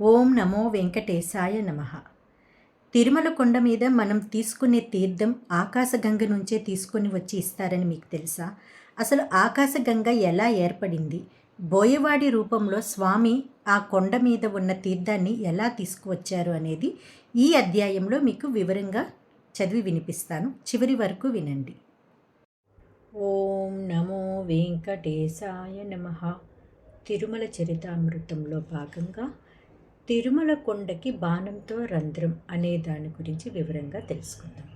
ఓం నమో వెంకటేశాయ నమ. తిరుమల కొండ మీద మనం తీసుకునే తీర్థం ఆకాశగంగ నుంచే తీసుకొని వచ్చి ఇస్తారని మీకు తెలుసా? అసలు ఆకాశగంగ ఎలా ఏర్పడింది? బోయవాడి రూపంలో స్వామి ఆ కొండ మీద ఉన్న తీర్థాన్ని ఎలా తీసుకువచ్చారు అనేది ఈ అధ్యాయంలో మీకు వివరంగా చదివి వినిపిస్తాను. చివరి వరకు వినండి. ఓం నమో వెంకటేశాయ నమ. తిరుమల చరితామృతంలో భాగంగా తిరుమల కొండకి బాణంతో రంధ్రం అనే దాని గురించి వివరంగా తెలుసుకుందాం.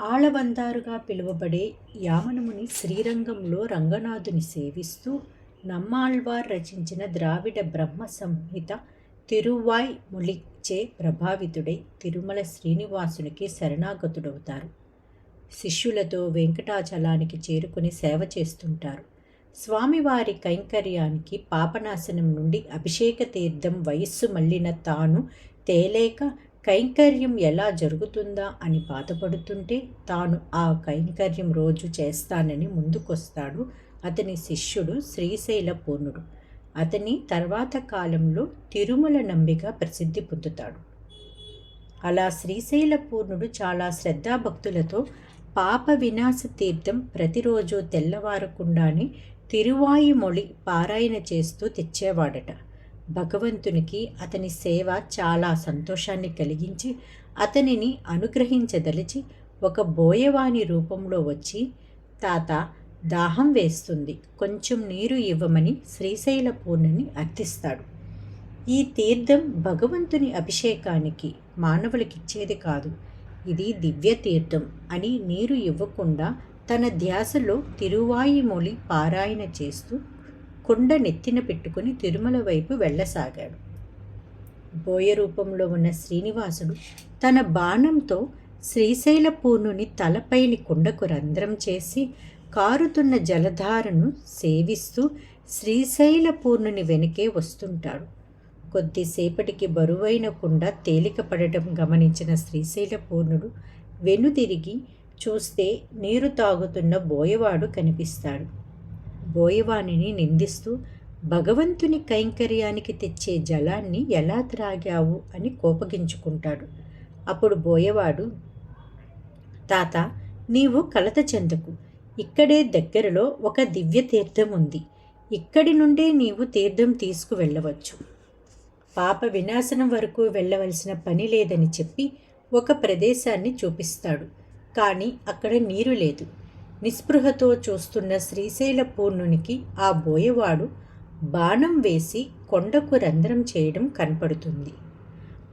ఆళవందారుగా పిలువబడే యామనముని శ్రీరంగంలో రంగనాథుని సేవిస్తూ నమ్మాళ్వార్ రచించిన ద్రావిడ బ్రహ్మ సంహిత తిరువాయ్ ములిచే ప్రభావితుడై తిరుమల శ్రీనివాసునికి శరణాగతుడవుతారు. శిష్యులతో వెంకటాచలానికి చేరుకుని సేవ చేస్తుంటారు. స్వామివారి కైంకర్యానికి పాపనాశనం నుండి అభిషేక తీర్థం వయస్సు మళ్ళిన తాను తేలేక కైంకర్యం ఎలా జరుగుతుందా అని బాధపడుతుంటే తాను ఆ కైంకర్యం రోజు చేస్తానని ముందుకొస్తాడు అతని శిష్యుడు శ్రీశైల పూర్ణుడు. అతని తర్వాత కాలంలో తిరుమల నంబిగా ప్రసిద్ధి పొందుతాడు. అలా శ్రీశైల పూర్ణుడు చాలా శ్రద్ధాభక్తులతో పాప వినాశ తీర్థం ప్రతిరోజు తెల్లవారకుండానే తిరువాయిమొళి పారాయణ చేస్తూ తెచ్చేవాడట. భగవంతునికి అతని సేవ చాలా సంతోషాన్ని కలిగించి అతనిని అనుగ్రహించదలిచి ఒక బోయవాని రూపంలో వచ్చి తాత దాహం వేస్తుంది. కొంచెం నీరు ఇవ్వమని శ్రీశైల పూర్ణిని అర్థిస్తాడు. ఈ తీర్థం భగవంతుని అభిషేకానికి మానవులకిచ్చేది కాదు. ఇది దివ్య తీర్థం అని నీరు ఇవ్వకుండా తన ధ్యాసలో తిరువాయిమొలి పారాయణ చేస్తూ కొండ నెత్తిన పెట్టుకుని తిరుమల వైపు వెళ్ళసాగాడు. బోయ రూపంలో ఉన్న శ్రీనివాసుడు తన బాణంతో శ్రీశైల పూర్ణుని తలపైని కొండకు రంధ్రం చేసి కారుతున్న జలధారను సేవిస్తూ శ్రీశైలపూర్ణుని వెనుకే వస్తుంటాడు. కొద్దిసేపటికి బరువైన కుండ తేలిక పడటం గమనించిన శ్రీశైల పూర్ణుడు వెనుదిరిగి చూస్తే నీరు తాగుతున్న బోయవాడు కనిపిస్తాడు. బోయవాణిని నిందిస్తూ భగవంతుని కైంకర్యానికి తెచ్చే జలాన్ని ఎలా త్రాగావు? అని కోపగించుకుంటాడు. అప్పుడు బోయవాడు తాత నీవు కలత చెందకు. ఇక్కడే దగ్గరలో ఒక దివ్య తీర్థం ఉంది. ఇక్కడి నుండే నీవు తీర్థం తీసుకువెళ్ళవచ్చు. పాప వినాశనం వరకు వెళ్ళవలసిన పని లేదని చెప్పి ఒక ప్రదేశాన్ని చూపిస్తాడు. కానీ అక్కడ నీరు లేదు. నిస్పృహతో చూస్తున్న శ్రీశైల పూర్ణునికి ఆ బోయవాడు బాణం వేసి కొండకు రంధ్రం చేయడం కనపడుతుంది.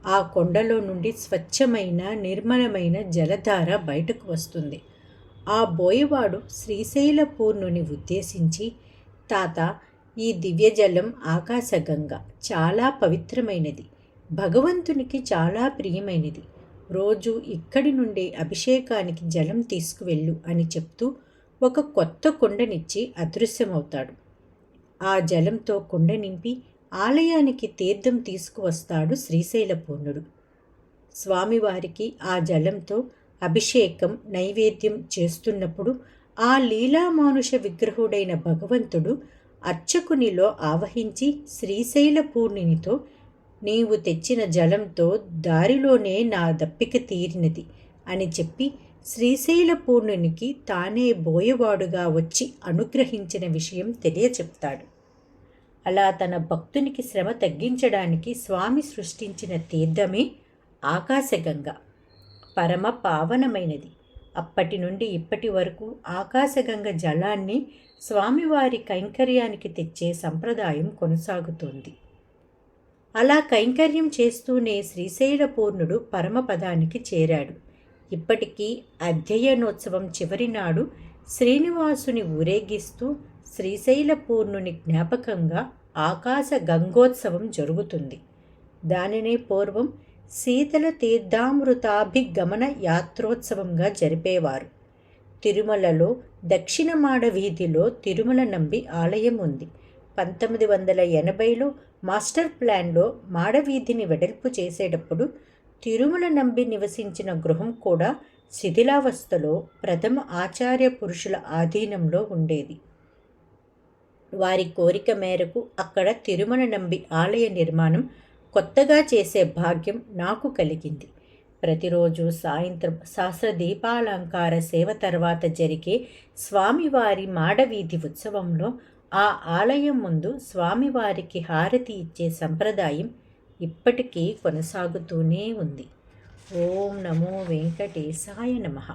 ఆ కొండలో నుండి స్వచ్ఛమైన నిర్మలమైన జలధార బయటకు వస్తుంది. ఆ బోయవాడు శ్రీశైల పూర్ణుని ఉద్దేశించి తాత ఈ దివ్యజలం ఆకాశగంగ చాలా పవిత్రమైనది. భగవంతునికి చాలా ప్రియమైనది. రోజు ఇక్కడి నుండే అభిషేకానికి జలం తీసుకువెళ్ళు అని చెప్తూ ఒక కొత్త కుండనిచ్చి అదృశ్యమవుతాడు. ఆ జలంతో కుండ నింపి ఆలయానికి తీర్థం తీసుకువస్తాడు శ్రీశైల పూర్ణుడు స్వామివారికి ఆ జలంతో అభిషేకం నైవేద్యం చేస్తున్నప్పుడు ఆ లీలామానుష విగ్రహుడైన భగవంతుడు అర్చకునిలో ఆవహించి శ్రీశైల పూర్ణినితో నీవు తెచ్చిన జలంతో దారిలోనే నా దప్పిక తీరినది అని చెప్పి శ్రీశైల పూర్ణునికి తానే బోయవాడుగా వచ్చి అనుగ్రహించిన విషయం తెలియచెప్తాడు. అలా తన భక్తునికి శ్రమ తగ్గించడానికి స్వామి సృష్టించిన తీర్థమే ఆకాశగంగ. పరమ పావనమైనది. అప్పటి నుండి ఇప్పటి వరకు ఆకాశగంగ జలాన్ని స్వామివారి కైంకర్యానికి తెచ్చే సంప్రదాయం కొనసాగుతోంది. అలా కైంకర్యం చేస్తూనే శ్రీశైల పూర్ణుడు పరమపదానికి చేరాడు. ఇప్పటికీ అధ్యయనోత్సవం చివరి నాడు శ్రీనివాసుని ఊరేగిస్తూ శ్రీశైల పూర్ణుని జ్ఞాపకంగా ఆకాశ గంగోత్సవం జరుగుతుంది. దానినే పూర్వం శీతల తీర్థామృతాభిగమన యాత్రోత్సవంగా జరిపేవారు. తిరుమలలో దక్షిణ మాడ వీధిలో తిరుమల నంబి ఆలయం ఉంది. పంతొమ్మిది వందల ఎనభైలో మాస్టర్ ప్లాన్లో మాడవీధిని వెడల్పు చేసేటప్పుడు తిరుమల నంబి నివసించిన గృహం కూడా శిథిలావస్థలో ప్రథమ ఆచార్య పురుషుల ఆధీనంలో ఉండేది. వారి కోరిక మేరకు అక్కడ తిరుమల నంబి ఆలయ నిర్మాణం కొత్తగా చేసే భాగ్యం నాకు కలిగింది. ప్రతిరోజు సాయంత్రం సహస్ర దీపాలంకార సేవ తర్వాత జరిగే స్వామివారి మాడవీధి ఉత్సవంలో ఆ ఆలయం ముందు స్వామివారికి హారతి ఇచ్చే సంప్రదాయం ఇప్పటికీ కొనసాగుతూనే ఉంది. ఓం నమో వెంకటేశాయ నమః.